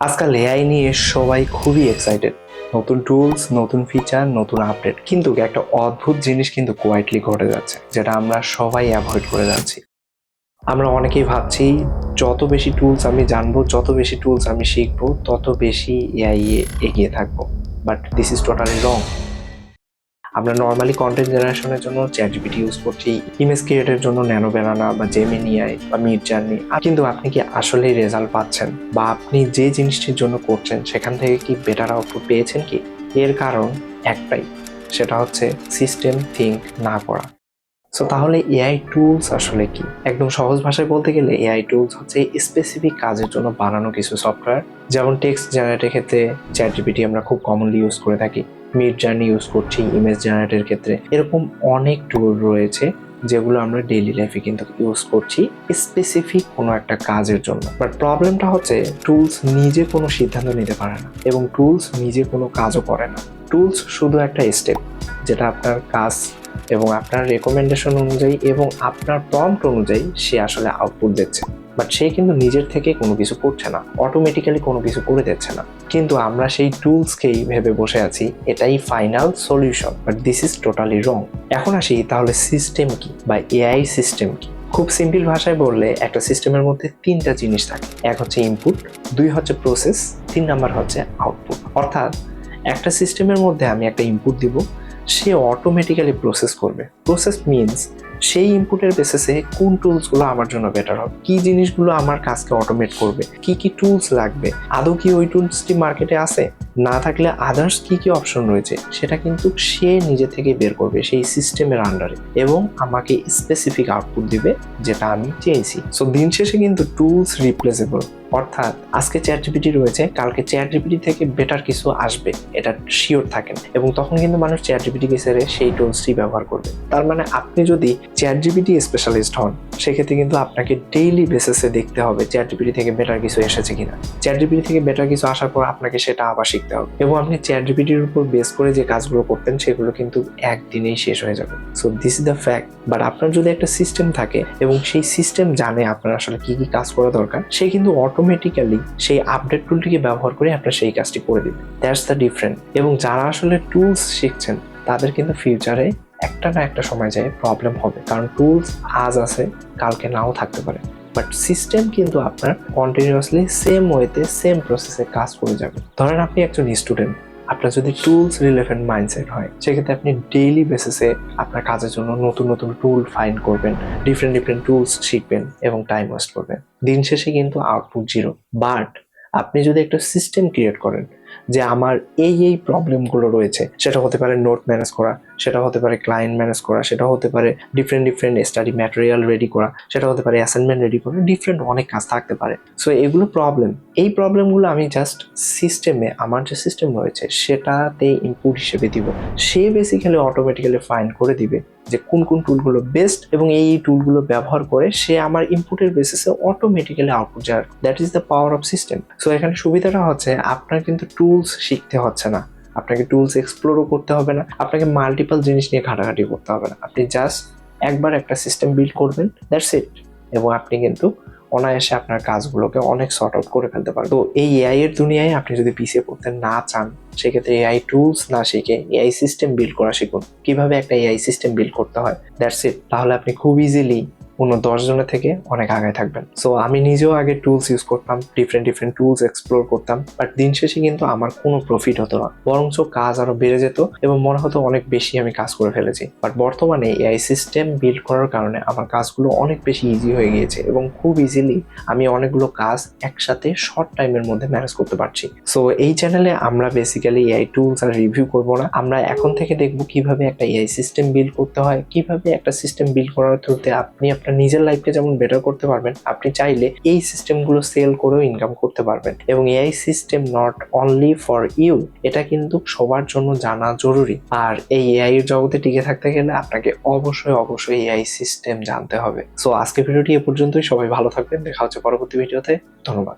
আজকাল এআই নিয়ে সবাই খুবই এক্সাইটেড নতুন টুলস নতুন ফিচার নতুন আপডেট কিন্তু একটা অদ্ভুত জিনিস কিন্তু কোয়াইটলি ঘটে যাচ্ছে, যেটা আমরা সবাই অ্যাভয়েড করে যাচ্ছি। আমরা অনেকেই ভাবছি, যত বেশি টুলস আমি জানব, যত বেশি টুলস আমি শিখব, তত বেশি এআই এগিয়ে থাকব। But this is totally wrong আমরা নর্মালি কন্টেন্ট জেনারেশনের জন্য চ্যাট জিপিটি ইউজ করছি ইমেজ ক্রিয়েটের জন্য ন্যানো ব্যানানা বা জেমিনিআই বা মিড জার্নি কিন্তু আপনি কি আসলেই রেজাল্ট পাচ্ছেন? বা আপনি যে জিনিসটির জন্য করছেন, সেখান থেকে কি বেটার আউটপুট পেয়েছেন কি? এর কারণ একটাই, সেটা হচ্ছে সিস্টেম থিঙ্ক না করা। সো তাহলে এআই টুলস আসলে কি? একদম সহজ ভাষায় বলতে গেলে এআই টুলস হচ্ছে স্পেসিফিক কাজের জন্য বানানো কিছু সফটওয়্যার যেমন টেক্সট জেনারেটের ক্ষেত্রে চ্যাট জিপিটি আমরা খুব কমনলি ইউজ করে থাকি। মিড জার্নি ইউজ করছি, ইমেজ জেনারেটের ক্ষেত্রে। এরকম অনেক টুল রয়েছে যেগুলো আমরা ডেইলি লাইফে কিন্তু ইউজ করছি স্পেসিফিক কোনো একটা কাজের জন্য। বাট প্রবলেমটা হচ্ছে টুলস নিজে কোনো সিদ্ধান্ত নিতে পারে না এবং টুলস নিজে কোনো কাজও করে না। টুলস শুধু একটা স্টেপ যেটা আপনার কাজ এবং আপনার রেকমেন্ডেশন অনুযায়ী এবং আপনার প্রম্পট অনুযায়ী সে আসলে আউটপুট দিচ্ছে। বাট সে কিন্তু নিজের থেকে কোনো কিছু করছে না অটোমেটিক্যালি কোনো কিছু করে দিচ্ছে না। কিন্তু আমরা সেই টুলসকেই ভেবে বসে আছি, এটাই final solution but this is totally wrong এখন আসি তাহলে সিস্টেম কি বা এআই সিস্টেম কি? খুব সিম্পল ভাষায় বললে একটা সিস্টেমের মধ্যে তিনটা জিনিস থাকে। এক হচ্ছে ইনপুট দুই হচ্ছে প্রসেস তিন নাম্বার হচ্ছে আউটপুট অর্থাৎ একটা সিস্টেমের মধ্যে আমি একটা ইনপুট দিব, সে অটোমেটিক্যালি প্রসেস করবে। প্রসেস মিনস সেই ইনপুটের বেসিসে কোন টুলসগুলো আমার জন্য বেটার হবে? কি জিনিসগুলো আমার কাজকে অটোমেট করবে? কি কি টুলস লাগবে? আদৌ কি ওই টুলসটি মার্কেটে আছে? না থাকলে আদার্স কি কি অপশন রয়েছে, সেটা কিন্তু সে নিজে থেকে বের করবে সেই সিস্টেমের আন্ডারে এবং আমাকে স্পেসিফিক আউটপুট দিবে যেটা আমি চেয়েছি। সো দিন শেষে কিন্তু টুলস রিপ্লেসেবল অর্থাৎ আজকে চ্যাট জিপিটি রয়েছে, কালকে চ্যাট জিপিটি থেকে বেটার কিছু আসবে, এটা শিওর থাকেন। এবং তখন কিন্তু মানুষ চ্যাট জিপিটিকে ছেড়ে সেই টুলসটি ব্যবহার করবে। তার মানে আপনি যদি চ্যাট জিপিটি স্পেশালিস্ট হন, সেক্ষেত্রে কিন্তু আপনাকে ডেইলি বেসিসে দেখতে হবে চ্যাট জিপিটি থেকে বেটার কিছু এসেছে কিনা। চ্যাট জিপিটি থেকে বেটার কিছু আসার পর আপনাকে সেটা আবার শিখতে হবে। এবং আপনি চ্যাট জিপিটির উপর বেস করে যে কাজগুলো করতেন, সেগুলো কিন্তু একদিনেই শেষ হয়ে যাবে। So this is the fact but আপনার যদি একটা সিস্টেম থাকে এবং সেই সিস্টেম জানে আপনার আসলে কি কি কাজ করা দরকার, সে কিন্তু অটোমেটিক্যালি সেই আপডেট টুলটিকে ব্যবহার করে আপনার সেই কাজটি করে দিবে। দ্যাটস দ্য ডিফারেন্ট এবং যারা আসলে টুলস শিখছেন, তাদের কিন্তু ফিউচারে একটা না একটা সময় যায় প্রবলেম হবে। কারণ টুলস আজ আছে, কালকে নাও থাকতে পারে। বাট সিস্টেম কিন্তু আপনার কন্টিনিউয়াসলি সেম ওয়েতে সেম প্রসেসে কাজ করে যাবে। ধরেন আপনি একজন স্টুডেন্ট আপনার যদি টুলস রিলেভেন্ট মাইন্ডসেট হয়, সেক্ষেত্রে আপনি ডেইলি বেসিসে আপনার কাজের জন্য নতুন নতুন টুল ফাইন্ড করবেন ডিফারেন্ট ডিফারেন্ট টুলস শিখবেন এবং টাইম ওয়েস্ট করবেন। দিন শেষে কিন্তু আউটপুট জিরো বাট আপনি যদি একটা সিস্টেম ক্রিয়েট করেন, যে আমার এই এই প্রবলেমগুলো রয়েছে, সেটা হতে পারে নোট ম্যানেজ করা সেটা হতে পারে ক্লায়েন্ট ম্যানেজ করা, সেটা হতে পারে different different study material ready করা, সেটা হতে পারে অ্যাসাইনমেন্ট রেডি করা ডিফারেন্ট অনেক কাজ থাকতে পারে। সো এগুলো প্রবলেম এই প্রবলেমগুলো আমি জাস্ট সিস্টেমে আমার যে সিস্টেম রয়েছে, সেটাতে ইনপুট হিসেবে দিব। সে বেসিক্যালি অটোমেটিক্যালি ফাইন্ড করে দিবে যে কোন কোন টুলগুলো বেস্ট এবং এই টুলগুলো ব্যবহার করে সে আমার ইনপুটের বেসিসে অটোমেটিক্যালি আউটপুট যার that is the power of system so এখানে সুবিধাটা হচ্ছে আপনার কিন্তু টুলস শিখতে হচ্ছে না। আপনাকে টুলস এক্সপ্লোরও করতে হবে না, আপনাকে মাল্টিপল জিনিস নিয়ে ঘাটাঘাটি করতে হবে না। আপনি জাস্ট একবার একটা সিস্টেম বিল্ড করবেন দ্যাটস ইট এবং আপনি কিন্তু অনায়াসে আপনার কাজগুলোকে অনেক সর্ট আউট করে ফেলতে পারেন তো এই এআই এর দুনিয়ায় আপনি যদি পিছিয়ে পড়তে না চান, সেক্ষেত্রে এআই টুলস না শিখে এআই সিস্টেম বিল্ড করা শিখুন। কীভাবে একটা এআই সিস্টেম বিল্ড করতে হয় দ্যাটস ইট তাহলে আপনি খুব ইজিলি অন্য দশজনের থেকে অনেক আগে থাকবেন। সো আমি নিজেও আগে টুলস ইউজ করতাম ডিফারেন্ট ডিফারেন্ট টুলস এক্সপ্লোর করতাম বাট দিন শেষে কিন্তু আমার কোনো প্রফিট হতো না। বরঞ্চ কাজ আরও বেড়ে যেত এবং মনে হতো অনেক বেশি আমি কাজ করে ফেলেছি। বাট বর্তমানে এআই সিস্টেম বিল্ড করার কারণে আমার কাজগুলো অনেক বেশি ইজি হয়ে গিয়েছে এবং খুব ইজিলি আমি অনেকগুলো কাজ একসাথে শর্ট টাইমের মধ্যে ম্যানেজ করতে পারছি। সো এই চ্যানেলে আমরা বেসিক্যালি এআই টুলস আর রিভিউ করব না। আমরা এখন থেকে দেখব কীভাবে একটা এআই সিস্টেম বিল্ড করতে হয়, কীভাবে একটা সিস্টেম বিল্ড করার থ্রুতে আপনি আপনার নিজের লাইফকে যেমন বেটার করতে পারবেন, আপনি চাইলে এই সিস্টেমগুলো সেল করেও ইনকাম করতে পারবেন। এবং AI system not only for you এটা কিন্তু সবার জন্য জানা জরুরি। আর এই এআই এর জগতে টিকে থাকতে গেলে আপনাকে অবশ্যই অবশ্যই এআই সিস্টেম জানতে হবে। সো আজকে ভিডিওটি এ পর্যন্তই। সবাই ভালো থাকবেন। দেখা হচ্ছে পরবর্তী ভিডিওতে ধন্যবাদ।